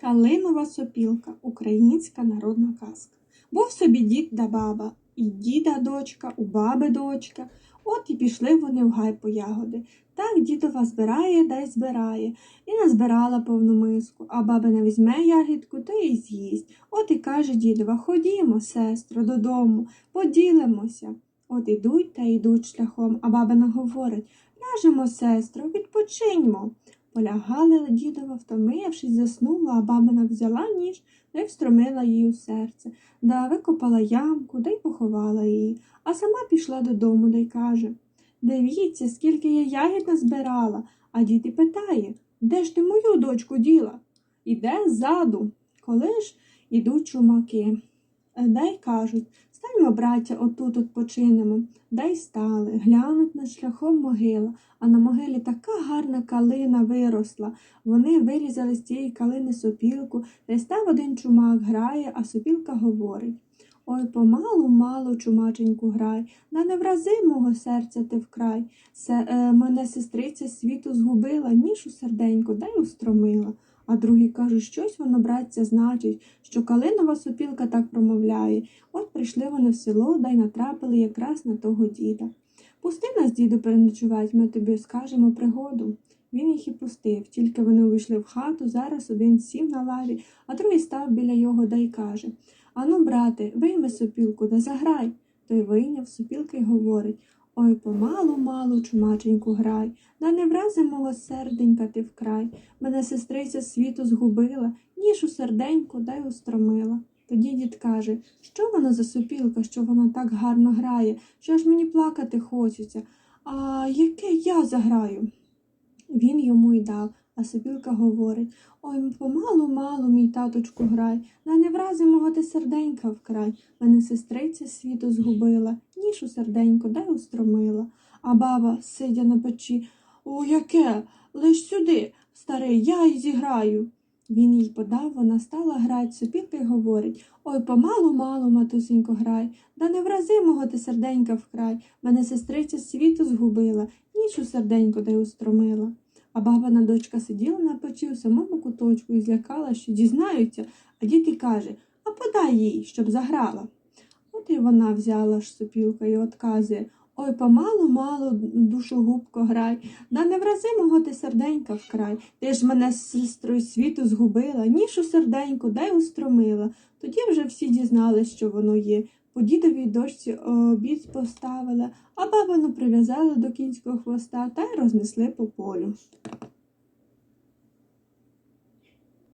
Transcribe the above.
Калинова сопілка українська народна казка. Був собі дід да баба, і діда дочка, у баби дочка. От і пішли вони в гай по ягоди. Так дідова збирає да й збирає, і назбирала повну миску, а баба не візьме ягідку, то й з'їсть. От і каже дідова, ходімо, сестро, додому, поділимося. От ідуть та йдуть шляхом, а бабина говорить Ляжемо, сестро, відпочиньмо. Полягали дідова, втомившись, заснула, а бабина взяла ніж та й встромила її у серце, да викопала ямку, да й поховала її, а сама пішла додому да й каже Дивіться, скільки я ягід назбирала. А дід і питає Де ж ти мою дочку діла? Іде ззаду. Коли ж ідуть чумаки. Да й кажуть Станьмо, браття, отут odpoczинемо. Да й стали, глянуть над шляхом могила, а на могилі така гарна калина виросла. Вони вирізали з цієї калини сопілку, та став один чумак грає, а сопілка говорить. Ой, помалу, мало, чумаченьку грай, на не врази мого серця ти вкрай. Се, е, мене сестриця світу згубила, ніж у серденьку, да й устромила. А другі кажуть, щось воно, братця, значить, що калинова сопілка так промовляє. От прийшли вони в село, да й натрапили якраз на того діда. Пусти нас, діду, переночувати, ми тобі скажемо пригоду. Він їх і пустив, тільки вони увійшли в хату, зараз один сів на лаві, а другий став біля його да й каже Ану, брате, вийми сопілку да заграй. Той вийняв сопілки й говорить Ой, помалу, малу, чумаченьку грай, да не врази мого серденька ти вкрай. Мене сестриця світу згубила, ніж у серденьку да й устромила. Тоді дід каже, що вона за сопілка, що вона так гарно грає, що аж мені плакати хочеться. А яке я заграю? Він йому й дав, а сопілка говорить Ой, помалу, малу, мій таточку грай, да не врази мого ти серденька вкрай. Мене сестриця світу згубила, ніж у серденько дай устромила. А баба, сидя на печі, О, яке? Лиш сюди, старий, я й зіграю. Він їй подав, вона стала грать, сопілка й говорить Ой, помалу, малу, матусенько, грай, да не врази мого ти серденька вкрай. Мене сестриця світу згубила, ніж у серденько дай устромила. А бабина дочка сиділа на печі у самому куточку і злякала, що дізнаються, а дід каже А подай їй, щоб заграла. От і вона взяла ж сопілка і отказує Ой, помалу, мало, душогубко грай, да не врази мого ти серденька вкрай. Ти ж мене з сестрою світу згубила, ніж у серденьку, дай устромила. Тоді вже всі дізнались, що воно є. По дідовій дочці обід поставили, а бабину прив'язали до кінського хвоста та й рознесли по полю.